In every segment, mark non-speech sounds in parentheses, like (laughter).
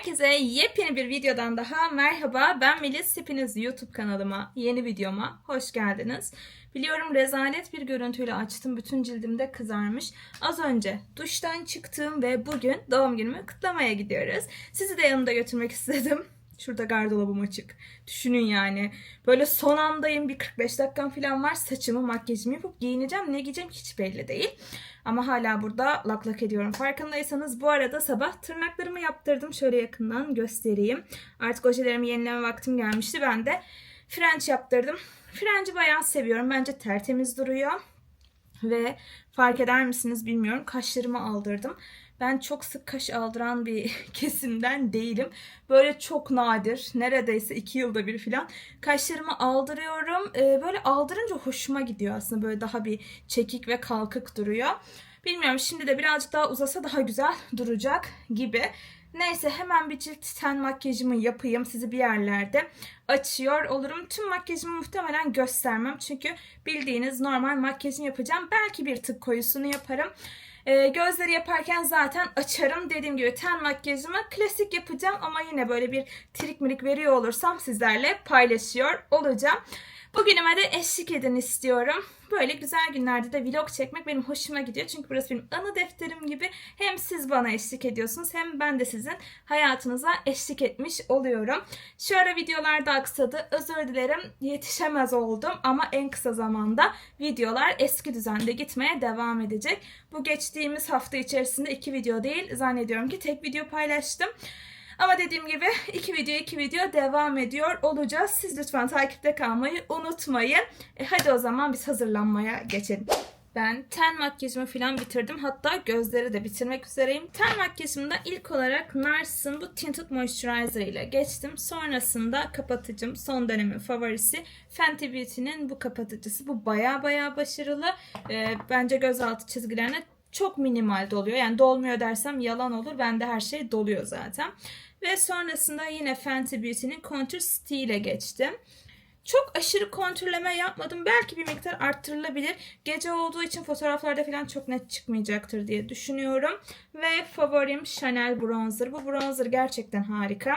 Herkese yepyeni bir videodan daha merhaba. Ben Melis. Hepiniz YouTube kanalıma, yeni videoma hoş geldiniz. Biliyorum rezalet bir görüntüyle açtım. Bütün cildimde kızarmış. Az önce duştan çıktım ve bugün doğum günümü kutlamaya gidiyoruz. Sizi de yanımda götürmek (laughs) istedim. Şurada gardırobum açık. Düşünün yani. Böyle son andayım. Bir 45 dakikam falan var. Saçımı, makyajımı yapıp giyineceğim. Ne giyeceğim hiç belli değil. Ama hala burada lak lak ediyorum. Farkındaysanız bu arada sabah tırnaklarımı yaptırdım. Şöyle yakından göstereyim. Artık ojelerimi yenileme vaktim gelmişti. Ben de French yaptırdım. French'i bayağı seviyorum. Bence tertemiz duruyor. Ve fark eder misiniz bilmiyorum. Kaşlarımı aldırdım. Ben çok sık kaş aldıran bir (laughs) kesimden değilim. Böyle çok nadir, neredeyse iki yılda bir falan kaşlarımı aldırıyorum. Ee, böyle aldırınca hoşuma gidiyor aslında. Böyle daha bir çekik ve kalkık duruyor. Bilmiyorum şimdi de birazcık daha uzasa daha güzel duracak gibi. Neyse hemen bir cilt ten makyajımı yapayım. Sizi bir yerlerde açıyor olurum. Tüm makyajımı muhtemelen göstermem. Çünkü bildiğiniz normal makyajını yapacağım. Belki bir tık koyusunu yaparım. Ee, gözleri yaparken zaten açarım. Dediğim gibi ten makyajımı klasik yapacağım ama yine böyle bir trik mirik veriyor olursam sizlerle paylaşıyor olacağım. Bugünüme de eşlik edin istiyorum. Böyle güzel günlerde de vlog çekmek benim hoşuma gidiyor. Çünkü burası benim anı defterim gibi. Hem siz bana eşlik ediyorsunuz hem ben de sizin hayatınıza eşlik etmiş oluyorum. Şu ara videolar da aksadı. Özür dilerim yetişemez oldum ama en kısa zamanda videolar eski düzende gitmeye devam edecek. Bu geçtiğimiz hafta içerisinde iki video değil zannediyorum ki tek video paylaştım. Ama dediğim gibi iki video iki video devam ediyor olacağız. Siz lütfen takipte kalmayı unutmayın. E, hadi o zaman biz hazırlanmaya geçelim. Ben ten makyajımı falan bitirdim. Hatta gözleri de bitirmek üzereyim. Ten makyajımda ilk olarak Nars'ın bu Tinted Moisturizer ile geçtim. Sonrasında kapatıcım son dönemin favorisi Fenty Beauty'nin bu kapatıcısı. Bu baya baya başarılı. E, bence gözaltı çizgilerine çok minimal doluyor. Yani dolmuyor dersem yalan olur. Bende her şey doluyor zaten. Ve sonrasında yine Fenty Beauty'nin Contour Stick ile geçtim. Çok aşırı kontürleme yapmadım. Belki bir miktar arttırılabilir. Gece olduğu için fotoğraflarda falan çok net çıkmayacaktır diye düşünüyorum. Ve favorim Chanel Bronzer. Bu bronzer gerçekten harika.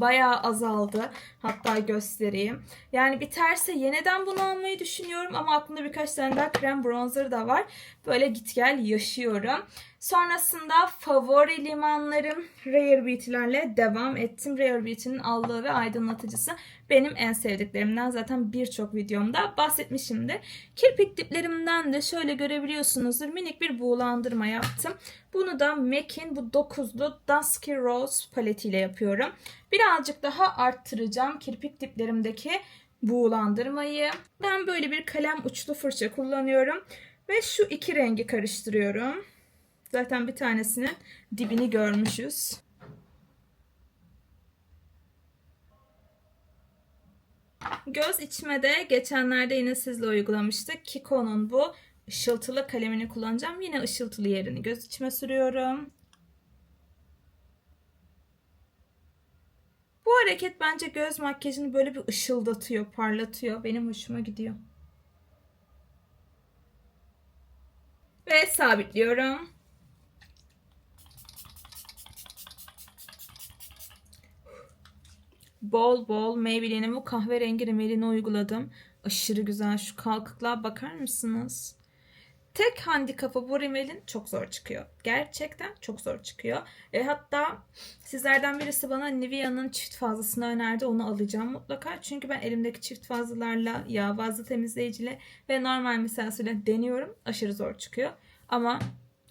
Bayağı azaldı. Hatta göstereyim. Yani biterse yeniden bunu almayı düşünüyorum ama aklımda birkaç tane daha krem bronzer da var. Böyle git gel yaşıyorum. Sonrasında favori limanlarım Rare Beauty'lerle devam ettim. Rare Beauty'nin allığı ve aydınlatıcısı benim en sevdiklerimden. Zaten birçok videomda bahsetmişimdir. Kirpik diplerimden de şöyle görebiliyorsunuzdur. Minik bir buğulandırma yaptım. Bunu da MAC'in bu 9'lu Dusky Rose paletiyle yapıyorum. Birazcık daha arttıracağım kirpik diplerimdeki buğulandırmayı. Ben böyle bir kalem uçlu fırça kullanıyorum. Ve şu iki rengi karıştırıyorum. Zaten bir tanesinin dibini görmüşüz. Göz içme de geçenlerde yine sizle uygulamıştık. Kiko'nun bu ışıltılı kalemini kullanacağım. Yine ışıltılı yerini göz içime sürüyorum. Bu hareket bence göz makyajını böyle bir ışıldatıyor, parlatıyor. Benim hoşuma gidiyor. Ve sabitliyorum. Bol bol Maybelline'in bu kahverengi rimelini uyguladım. Aşırı güzel. Şu kalkıklığa bakar mısınız? Tek handikapı bu rimelin çok zor çıkıyor. Gerçekten çok zor çıkıyor. E, hatta sizlerden birisi bana Nivea'nın çift fazlasını önerdi. Onu alacağım mutlaka. Çünkü ben elimdeki çift fazlalarla yağ bazlı temizleyiciyle ve normal meselesiyle deniyorum. Aşırı zor çıkıyor. Ama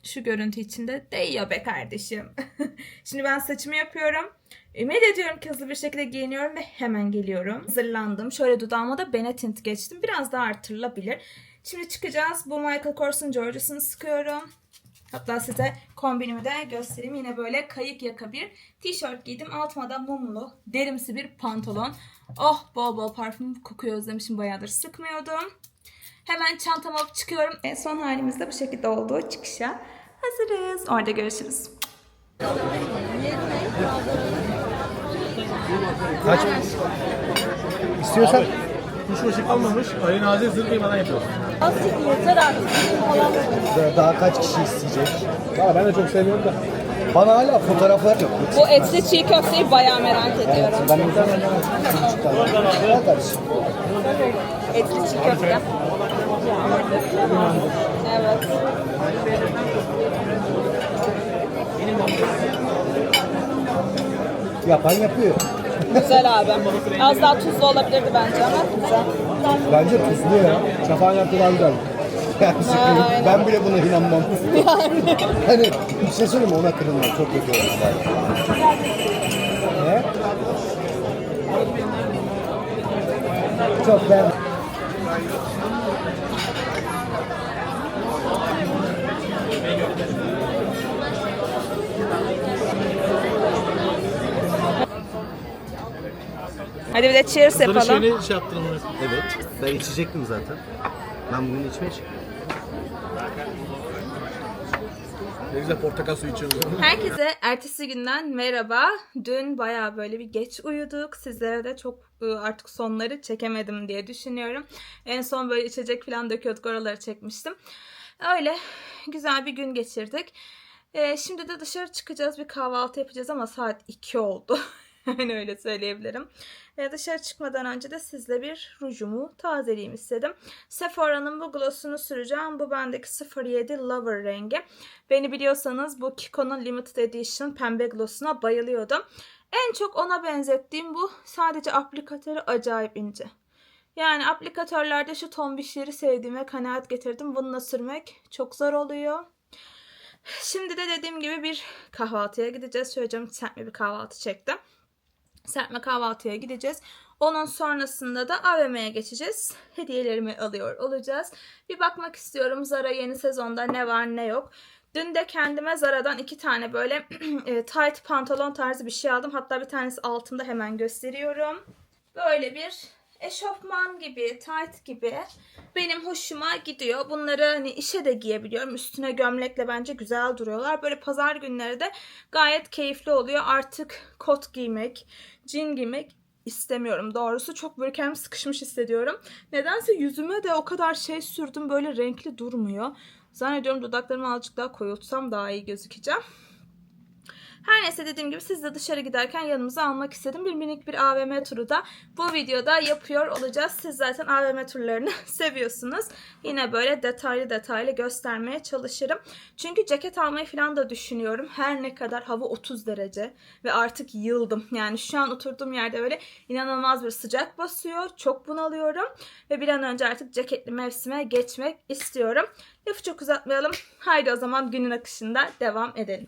şu görüntü içinde değiyor be kardeşim. (laughs) Şimdi ben saçımı yapıyorum. Ümit ediyorum ki hızlı bir şekilde giyiniyorum ve hemen geliyorum. Hazırlandım. Şöyle dudağıma da Benetint geçtim. Biraz daha artırılabilir. Şimdi çıkacağız. Bu Michael Kors'un George'sını sıkıyorum. Hatta size kombinimi de göstereyim. Yine böyle kayık yaka bir tişört giydim. Altıma da mumlu, derimsi bir pantolon. Oh bol bol parfüm kokuyor özlemişim bayağıdır sıkmıyordum. Hemen çantamı alıp çıkıyorum. E, son halimizde bu şekilde oldu. Çıkışa hazırız. Orada görüşürüz. Kaç? İstiyorsan Kuş başı kalmamış. Ali Nazik zırh kıymadan yapıyoruz. Nasıl yeter artık. Falan. daha, daha kaç kişi isteyecek? Valla ben de çok sevmiyorum da. Bana hala fotoğraflar yok. Bu etli çiğ köfteyi bayağı merak ediyorum. Ben bir tane Gel kardeşim. Etli çiğ köfte. Evet. Yapan yapıyor. Güzel abi. Az daha tuzlu olabilirdi bence ama güzel. Bence tuzlu ya. Şafağın yaptığı daha güzel. (laughs) Yani aynen. ben bile buna inanmam. (laughs) hani bir şey söyleyeyim mi? Ona kırılmam. Çok kötü olmuş. Ne? Çok ben. Hadi bir de cheers Böyle yapalım. şeyini şey yaptın onu. Evet. Ben içecektim zaten. Ben bugün içmeye çıktım. Ne güzel portakal suyu içiyoruz. Herkese ertesi günden merhaba. Dün bayağı böyle bir geç uyuduk. Sizlere de çok ıı, artık sonları çekemedim diye düşünüyorum. En son böyle içecek falan döküyorduk oraları çekmiştim. Öyle güzel bir gün geçirdik. Ee, şimdi de dışarı çıkacağız bir kahvaltı yapacağız ama saat 2 oldu. (laughs) yani öyle söyleyebilirim. Ee, dışarı çıkmadan önce de sizle bir rujumu tazeleyeyim istedim. Sephora'nın bu glossunu süreceğim. Bu bendeki 07 Lover rengi. Beni biliyorsanız bu Kiko'nun Limited Edition pembe glossuna bayılıyordum. En çok ona benzettiğim bu. Sadece aplikatörü acayip ince. Yani aplikatörlerde şu tombişleri sevdiğime kanaat getirdim. Bununla sürmek çok zor oluyor. Şimdi de dediğim gibi bir kahvaltıya gideceğiz. Şöyle canım serpme bir kahvaltı çektim. Serpme kahvaltıya gideceğiz. Onun sonrasında da AVM'ye geçeceğiz. Hediyelerimi alıyor olacağız. Bir bakmak istiyorum Zara yeni sezonda ne var ne yok. Dün de kendime Zara'dan iki tane böyle (clears throat) e, tight pantolon tarzı bir şey aldım. Hatta bir tanesi altımda hemen gösteriyorum. Böyle bir eşofman gibi, tight gibi benim hoşuma gidiyor. Bunları hani işe de giyebiliyorum. Üstüne gömlekle bence güzel duruyorlar. Böyle pazar günleri de gayet keyifli oluyor. Artık kot giymek, jean giymek istemiyorum doğrusu. Çok böyle kendimi sıkışmış hissediyorum. Nedense yüzüme de o kadar şey sürdüm böyle renkli durmuyor. Zannediyorum dudaklarımı azıcık daha koyultsam daha iyi gözükeceğim. Her neyse dediğim gibi siz de dışarı giderken yanımıza almak istedim. Bir minik bir AVM turu da bu videoda yapıyor olacağız. Siz zaten AVM turlarını (laughs) seviyorsunuz. Yine böyle detaylı detaylı göstermeye çalışırım. Çünkü ceket almayı falan da düşünüyorum. Her ne kadar hava 30 derece ve artık yıldım. Yani şu an oturduğum yerde böyle inanılmaz bir sıcak basıyor. Çok bunalıyorum ve bir an önce artık ceketli mevsime geçmek istiyorum. Lafı çok uzatmayalım. Haydi o zaman günün akışında devam edelim.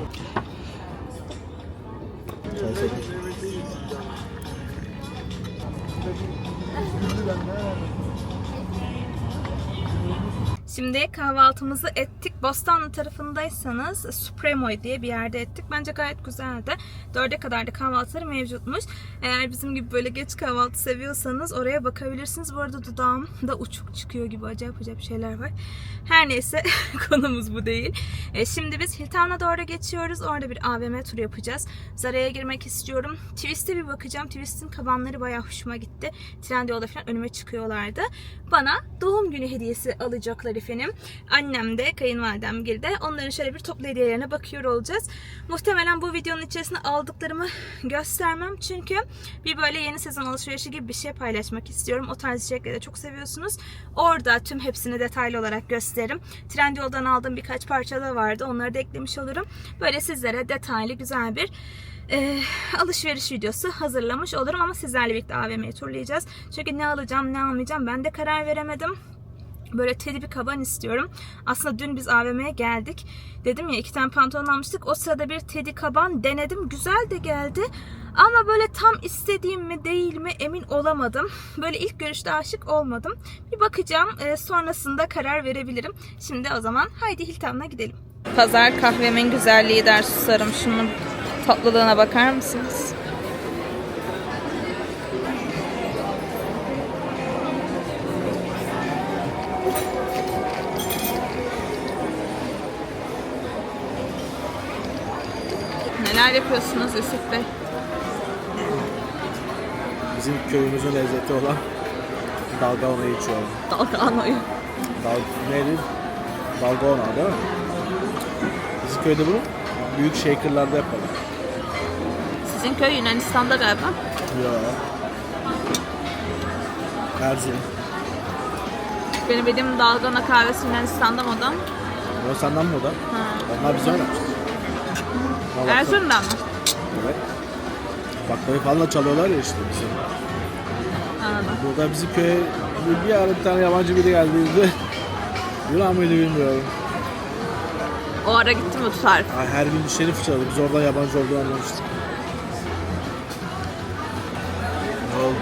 Şimdi kahvaltımızı ettik. Bostanlı tarafındaysanız Supremoy diye bir yerde ettik. Bence gayet güzeldi. Dörde kadar da kahvaltıları mevcutmuş. Eğer bizim gibi böyle geç kahvaltı seviyorsanız oraya bakabilirsiniz. Bu arada dudağım da uçuk çıkıyor gibi acayip acayip şeyler var. Her neyse (laughs) konumuz bu değil. E, şimdi biz Hilltown'a doğru geçiyoruz. Orada bir AVM turu yapacağız. Zara'ya girmek istiyorum. Twist'e bir bakacağım. Twist'in kabanları bayağı hoşuma gitti. Trendyol'da falan önüme çıkıyorlardı. Bana doğum günü hediyesi alacaklar efendim. Annem de kayınvalidem girdi. Onların şöyle bir toplu hediyelerine bakıyor olacağız. Muhtemelen bu videonun içerisinde aldıklarımı göstermem. Çünkü bir böyle yeni sezon alışverişi gibi bir şey paylaşmak istiyorum. O tarz içerikleri de çok seviyorsunuz. Orada tüm hepsini detaylı olarak gösteririm. Trendyol'dan aldığım birkaç parça da vardı. Onları da eklemiş olurum. Böyle sizlere detaylı güzel bir e, alışveriş videosu hazırlamış olurum ama sizlerle birlikte AVM'yi turlayacağız. Çünkü ne alacağım ne almayacağım ben de karar veremedim. Böyle tedi bir kaban istiyorum. Aslında dün biz AVM'ye geldik. Dedim ya iki tane pantolon almıştık. O sırada bir tedi kaban denedim. Güzel de geldi. Ama böyle tam istediğim mi değil mi emin olamadım. Böyle ilk görüşte aşık olmadım. Bir bakacağım. e, sonrasında karar verebilirim. Şimdi o zaman haydi Hilton'a gidelim. Pazar kahvemin güzelliği der susarım. Şunun tatlılığına bakar mısınız? Yapıyorsunuz Yusuf Bey? Bizim köyümüzün lezzeti olan dalgona içiyorum. Dalganoyu. Dal neydi? Dalgona değil mi? Bizim köyde bunu büyük shaker'larda yapalım. Sizin köy Yunanistan'da galiba. Ya. Erzurum. Benim bildiğim dalgana kahvesi Yunanistan'da moda. O senden mi o da? Ha. Onlar bize öyle Erzurum'dan mı? Evet. Baklavayı falan da çalıyorlar ya işte bizim. Anladım. Burada bizim köye bir, bir ara bir tane yabancı biri geldiğinde (laughs) Yunan mıydı bilmiyorum. O ara gitti mi bu tarif? Ay, Her gün şerif çaldı. Biz oradan yabancı olduğunu anlamıştık. Ne oldu?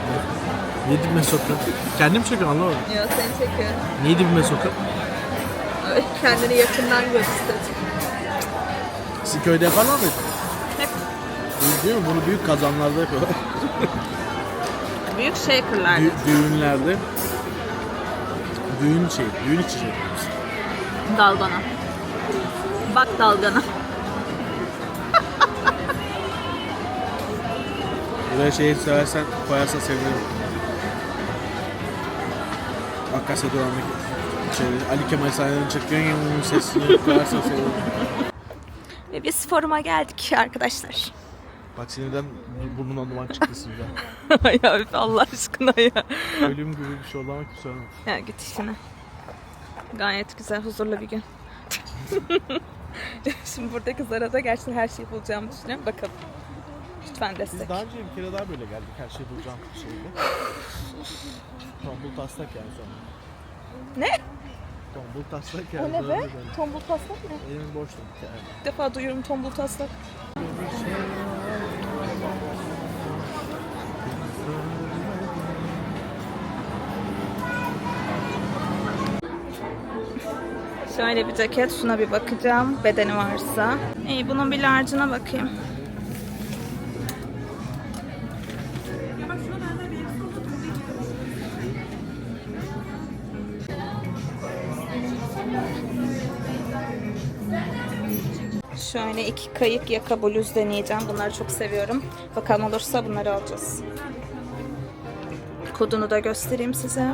Niye dibime soktun? Kendim çekiyorum anlamadım. Yok seni çekiyorum. Niye dibime soktun? Kendini yakından göster. Sizin köyde yaparlar mıydı? Büyük değil mi? Bunu büyük kazanlarda yapıyorlar. büyük shaker'lar. Dü- düğünlerde. Düğün şey, düğün içecek. Dalgana. Bak dalgana. Buraya şeyi seversen koyarsan sevinirim. Akasya Doğan'daki şey, Ali Kemal sahneden çıkıyor sesini koyarsan sevinirim. Ve biz foruma geldik arkadaşlar. Bak sinirden burnundan duman çıktı sinirden. (laughs) ya Allah aşkına ya. Ölüm gibi bir şey kimse ölmedi. Ya git işine. Gayet güzel, huzurlu bir gün. (laughs) Şimdi burada kızlara da gerçekten her şeyi bulacağımı düşünüyorum. Bakalım. Lütfen destek. Biz daha önce bir kere daha böyle geldik her şey bulacağım şeyde. Tombul taslak yani sonra. Ne? Tombul taslak yani. O ne be? Tombul taslak ne? Elim boştu yani. İlk defa duyuyorum tombul taslak. Şöyle bir ceket, şuna bir bakacağım. Bedeni varsa. İyi, bunun bir large'ına bakayım. Şöyle iki kayık yaka bluz deneyeceğim. Bunları çok seviyorum. Bakalım olursa bunları alacağız. Kodunu da göstereyim size.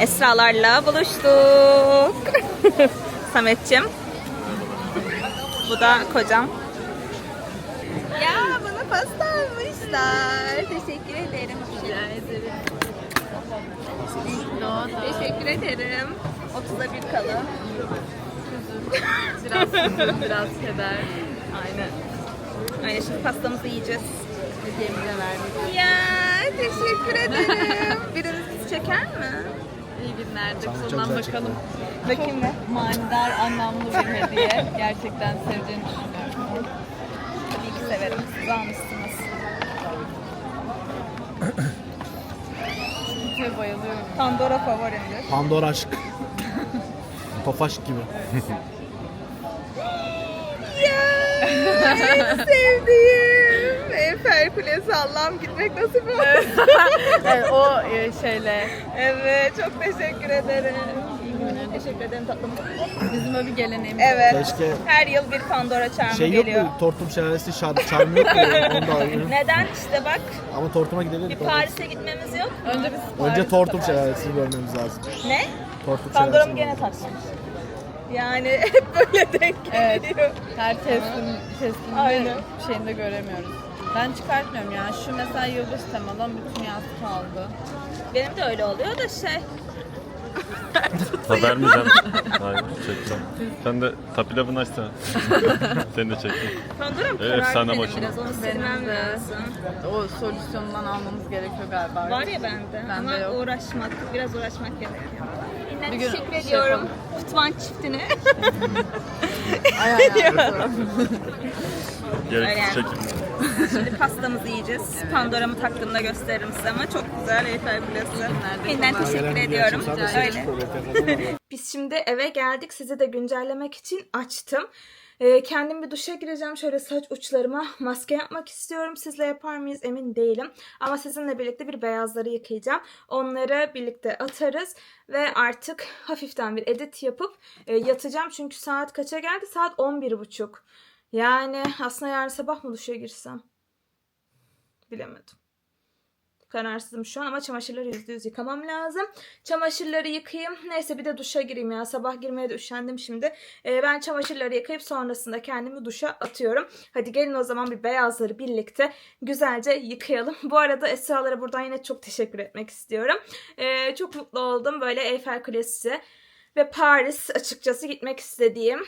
Esralarla buluştuk. (laughs) Samet'cim. Bu da kocam. Ya bana pasta almışlar. Teşekkür ederim. Rica ederim. Teşekkür ederim. 30'a bir kalı. Biraz biraz keder. Aynen. Aynen şimdi pastamızı yiyeceğiz. Hediyemize verdik. Ya teşekkür ederim. (laughs) Biriniz bizi çeker mi? İyi Sondan güzel bakalım. Bakayım mı? Manidar, anlamlı bir hediye. Gerçekten sevdiğini düşünüyorum. Tabii ki severim. Siz almışsınız. Kutuya bayılıyorum. Pandora favorimdir. Pandora aşk. Tofaş gibi. (laughs) Ya en sevdiğim. Eiffel Kulesi Allah'ım gitmek nasip olsun. (laughs) Evet, o e, şeyle evet çok teşekkür ederim. Teşekkür ederim tatlım. bizim öyle bir geleneğimiz. Evet. Keşke Her yıl bir Pandora çarmı şey yok geliyor. mu? Tortum şelalesi şar çarmı yok mu? (laughs) Neden? İşte bak Ama tortuma gidelim. bir Paris'e gitmemiz yok. Önce biz Önce tortum şelalesini görmemiz lazım. Ne? Tortum Pandora'm şelalesini gene taşlamış. Yani (laughs) hep böyle denk Evet. geliyor. her teslim teslimde Aynen. şeyinde göremiyoruz. Ben çıkartmıyorum yani. Şu mesela yıldız temadan bütün yaz kaldı. Benim de öyle oluyor da şey. (laughs) Ha vermeyeceğim. Hayır çekeceğim. Sen de tapilavını açsana. (laughs) Seni de çekeyim. Pandora'm Evet, karar efsane benim makine. biraz onu silmem lazım. O solüsyondan almamız gerekiyor galiba. Var ya bende, Bende ama yok. uğraşmak, biraz uğraşmak gerekiyor. Yine Bir gün teşekkür şey ediyorum. Tutman çiftine. (laughs) Ay ay ay. Öyle. Gereksiz çekim. Şimdi pastamızı yiyeceğiz. Pandora'mı taktığımda gösteririm size ama çok güzel Eiffel Kulesi. Yeniden teşekkür ediyorum. Öyle. (laughs) Biz şimdi eve geldik. Sizi de güncellemek için açtım. Ee, kendim bir duşa gireceğim. Şöyle saç uçlarıma maske yapmak istiyorum. Sizle yapar mıyız emin değilim. Ama sizinle birlikte bir beyazları yıkayacağım. Onları birlikte atarız. Ve artık hafiften bir edit yapıp e, yatacağım. Çünkü saat kaça geldi? Saat 11.30. Yani aslında yarın sabah mı duşa girsem? Bilemedim. Kararsızım şu an ama çamaşırları yüzde yüz yıkamam lazım. Çamaşırları yıkayayım. Neyse bir de duşa gireyim ya. Sabah girmeye de üşendim şimdi. Ee, ben çamaşırları yıkayıp sonrasında kendimi duşa atıyorum. Hadi gelin o zaman bir beyazları birlikte güzelce yıkayalım. Bu arada Esra'lara buradan yine çok teşekkür etmek istiyorum. Ee, çok mutlu oldum. Böyle Eyfel Kulesi ve Paris açıkçası gitmek istediğim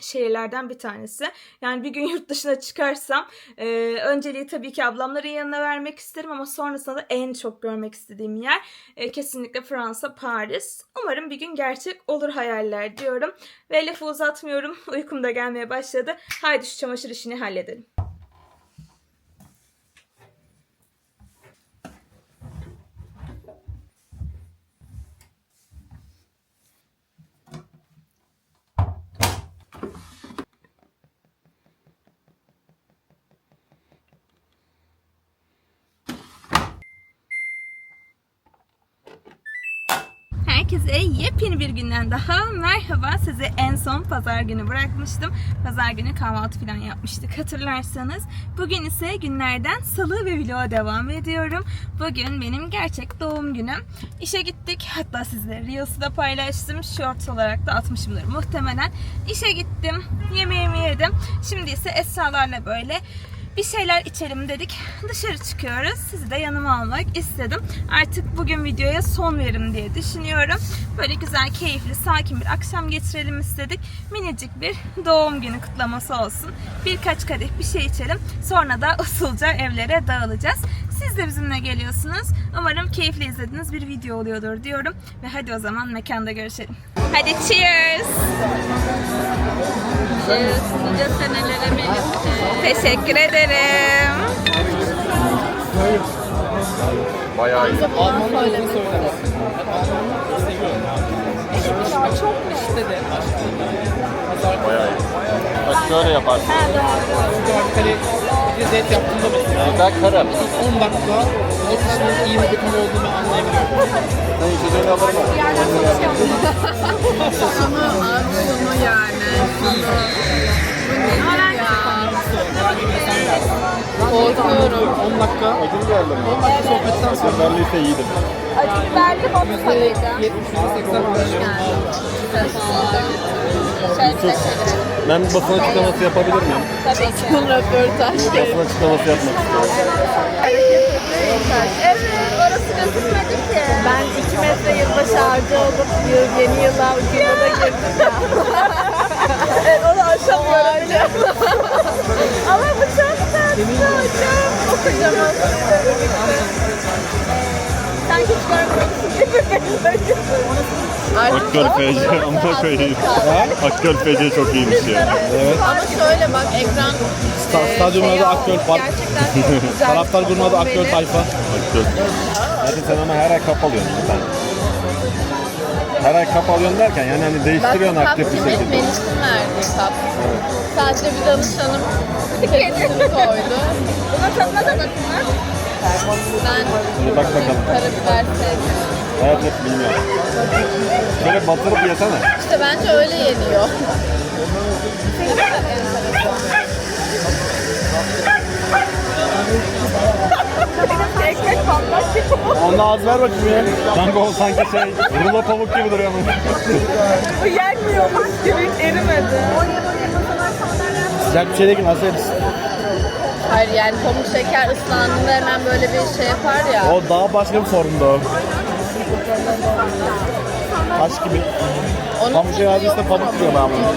şehirlerden bir tanesi. Yani bir gün (laughs) yurt dışına çıkarsam e, önceliği tabii ki ablamların yanına vermek isterim ama sonrasında da en çok görmek istediğim yer e, kesinlikle Fransa, Paris. Umarım bir gün gerçek olur hayaller diyorum. Ve lafı uzatmıyorum. (laughs) Uykum da gelmeye başladı. Haydi şu çamaşır işini halledelim. Herkese yepyeni bir günden daha merhaba. Sizi en son pazar günü bırakmıştım. Pazar günü kahvaltı falan yapmıştık hatırlarsanız. Bugün ise günlerden salı ve vloga devam ediyorum. Bugün benim gerçek doğum günüm. İşe gittik. Hatta sizlere Reels'ı da paylaştım. Short olarak da atmışımdır muhtemelen. İşe gittim. Yemeğimi yedim. Şimdi ise Esra'larla böyle bir şeyler içelim dedik. Dışarı çıkıyoruz. Sizi de yanıma almak istedim. Artık bugün videoya son verim diye düşünüyorum. Böyle güzel, keyifli, sakin bir akşam geçirelim istedik. Minicik bir doğum günü kutlaması olsun. Birkaç kadeh bir şey içelim. Sonra da usulca evlere dağılacağız. Siz de bizimle geliyorsunuz. Umarım keyifli izlediğiniz bir video oluyordur diyorum. Ve hadi o zaman mekanda görüşelim. Hadi cheers! Nice senelere Melis. Teşekkür ederim. Bayağı iyi. Bayağı iyi. Bak şöyle yaparsın. Hani bir zeyt yaptığımda mesela Ben karım. 10 dakika kişinin iyi bir bakım olduğunu anlayabiliyorum. Sen içeceğini alırım. Sonu yani. Korkuyorum. 10 dakika, Acım geldi mi? 10 dakika sohbetten sonra Seferliyse iyiydim. Acı biberli botsalıydı. 70-80 Ben bir basın açıklaması yapabilir miyim? Son röportaj. Basın açıklaması yapmak istiyorum. Evet, orası gözükmedi ki. Ben 2 metre yılbaşı ağacı olup yıl, yeni yıla ucuna da girdim ya. (laughs) evet onu aşamıyorum. (laughs) Ama bu çok tatlı. Çok kocaman. Sen hiç Aktör FC ama koyayım. Aktör FC çok iyiymiş ya. Ama şöyle bak ekran Sta- Stadyumun adı Aktör Park. gerçekten (laughs) çok güzel. Taraftar grubunun adı Aktör Beni- Tayfa. Aktör. Hadi sen ama her ay kap alıyorsun sen. Her ay kap alıyorsun derken yani hani değiştiriyorsun Bak, aktif bir kap şekilde. Melis'in verdiği kap. Sadece bir danışanım (laughs) tepkisini koydu. Buna tadına da bakın lan. Ben bak bakalım. karabiber sevdim. Evet evet bilmiyorum. Şöyle batırıp yesene. İşte bence öyle yeniyor. Ekmek patlar ki. Onu az ver bakayım ya. Kanka o sanki şey rulo pamuk gibi duruyor ama. Bu yenmiyormuş gibi erimedi. Sıcak bir şey değil ki nasıl yeriz? Hayır yani pamuk şeker ıslandığında hemen böyle bir şey yapar ya. O daha başka bir sorundu o. Taş gibi. Onun Pamuk şey abi işte pamuk diyor ben bunu.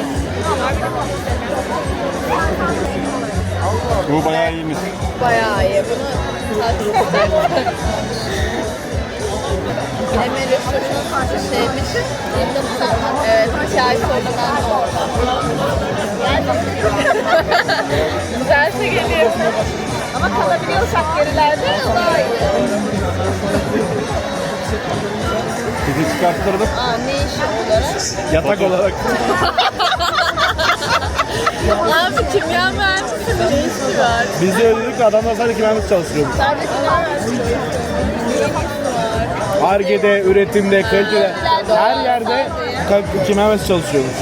Bu bayağı iyiymiş. Bayağı iyi. Bunu tatlı Emel Üşür'ün şeymiş. Evet, iki ay sonra. Güzelse geliyor. Ama kalabiliyorsak gerilerde daha iyi. Sizi çıkarttırdım. Aa, ne işi olarak? Yatak olarak. Abi kimya mühendisinin ne işi var? Biz de öyle dedik adamlar sadece kimyamız çalışıyormuş. Sadece kimya mühendisinin Arge'de, üretimde, kalitede, her yerde kimya mühendisi çalışıyormuş.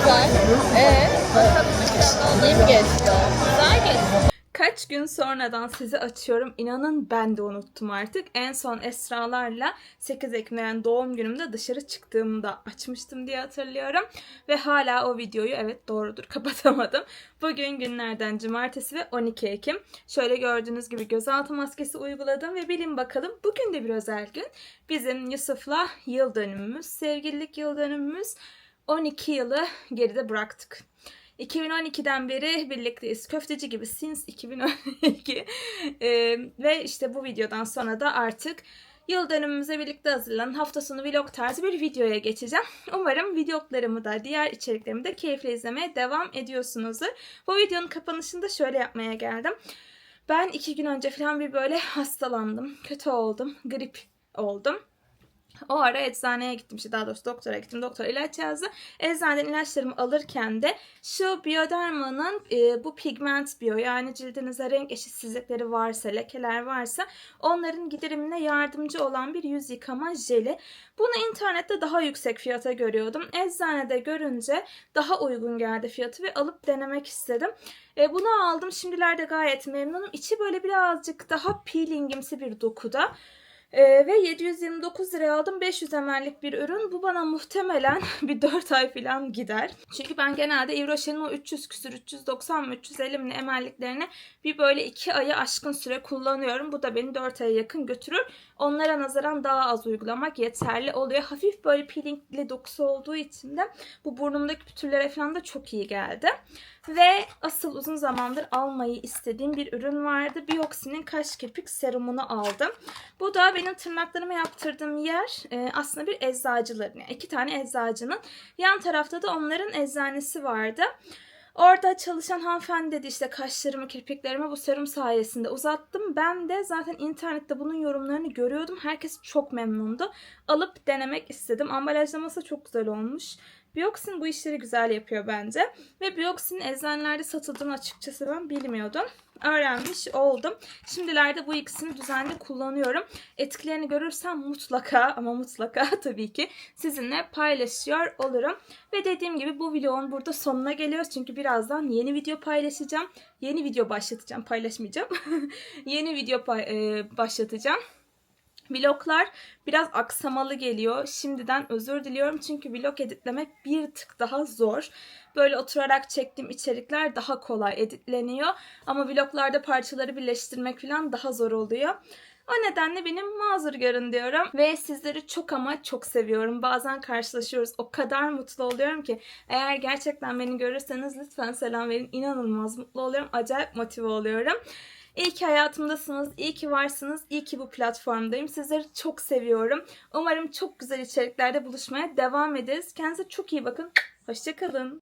Güzel. Ee? İyi mi geçti? Güzel geçti. Kaç gün sonradan sizi açıyorum. İnanın ben de unuttum artık. En son Esralarla 8 Ekim'de yani doğum günümde dışarı çıktığımda açmıştım diye hatırlıyorum. Ve hala o videoyu evet doğrudur (laughs) kapatamadım. Bugün günlerden cumartesi ve 12 Ekim. Şöyle gördüğünüz gibi gözaltı maskesi uyguladım ve bilin bakalım bugün de bir özel gün. Bizim Yusuf'la yıl dönümümüz, sevgililik yıl dönümümüz. 12 yılı geride bıraktık. 2012'den beri birlikteyiz. Köfteci gibi since 2012. (laughs) Ee, ve işte bu videodan sonra da artık yıl dönümümüze birlikte hazırlanan hafta sonu vlog tarzı bir videoya geçeceğim. (laughs) Umarım vloglarımı da diğer içeriklerimi de keyifle izlemeye devam ediyorsunuzdur. Bu videonun kapanışında şöyle yapmaya geldim. Ben iki gün önce falan bir böyle hastalandım. Kötü oldum. Grip oldum. O ara eczaneye gittim. işte daha doğrusu doktora gittim. Doktor ilaç yazdı. Eczaneden ilaçlarımı alırken de şu Bioderma'nın e, bu pigment bio yani cildinize renk eşitsizlikleri varsa, lekeler varsa onların giderimine yardımcı olan bir yüz yıkama jeli. Bunu internette daha yüksek fiyata görüyordum. Eczanede görünce daha uygun geldi fiyatı ve alıp denemek istedim. E, bunu aldım. Şimdilerde gayet memnunum. İçi böyle birazcık daha peelingimsi bir dokuda. Ee, ve 729 liraya aldım 500 ml'lik bir ürün. Bu bana muhtemelen (laughs) bir 4 ay falan gider. Çünkü ben genelde Yves Rocher'in o 300 küsür 390 mı 350 mi ml'liklerini bir böyle 2 ayı aşkın süre kullanıyorum. Bu da beni 4 aya yakın götürür. Onlara nazaran daha az uygulamak yeterli oluyor. Hafif böyle peelingli dokusu olduğu için de bu burnumdaki pütürlere falan da çok iyi geldi. Ve asıl uzun zamandır almayı istediğim bir ürün vardı. Bioxy'nin kaş kirpik serumunu aldım. Bu da benim tırnaklarımı yaptırdığım yer e, aslında bir eczacıların. Yani iki tane eczacının. Yan tarafta da onların eczanesi vardı. Orada çalışan hanımefendi dedi işte kaşlarımı, kirpiklerimi bu serum sayesinde uzattım. Ben de zaten internette bunun yorumlarını görüyordum. Herkes çok memnundu. Alıp denemek istedim. Ambalajlaması çok güzel olmuş. Bioxin bu işleri güzel yapıyor bence. Ve Bioxin eczanelerde satıldığını açıkçası ben bilmiyordum. Öğrenmiş oldum. Şimdilerde bu ikisini düzenli kullanıyorum. Etkilerini görürsem mutlaka ama mutlaka (laughs) tabii ki sizinle paylaşıyor olurum. Ve dediğim gibi bu vlogun burada sonuna geliyoruz. Çünkü birazdan yeni video paylaşacağım. Yeni video başlatacağım. Paylaşmayacağım. (laughs) yeni video pay- e, başlatacağım. Vloglar biraz aksamalı geliyor. Şimdiden özür diliyorum çünkü vlog editlemek bir tık daha zor. Böyle oturarak çektiğim içerikler daha kolay editleniyor. Ama vloglarda parçaları birleştirmek falan daha zor oluyor. O nedenle benim mazur görün diyorum. Ve sizleri çok ama çok seviyorum. Bazen karşılaşıyoruz. O kadar mutlu oluyorum ki. Eğer gerçekten beni görürseniz lütfen selam verin. İnanılmaz mutlu oluyorum. Acayip motive oluyorum. İyi ki hayatımdasınız, iyi ki varsınız, iyi ki bu platformdayım. Sizleri çok seviyorum. Umarım çok güzel içeriklerde buluşmaya devam ederiz. Kendinize çok iyi bakın. Hoşçakalın.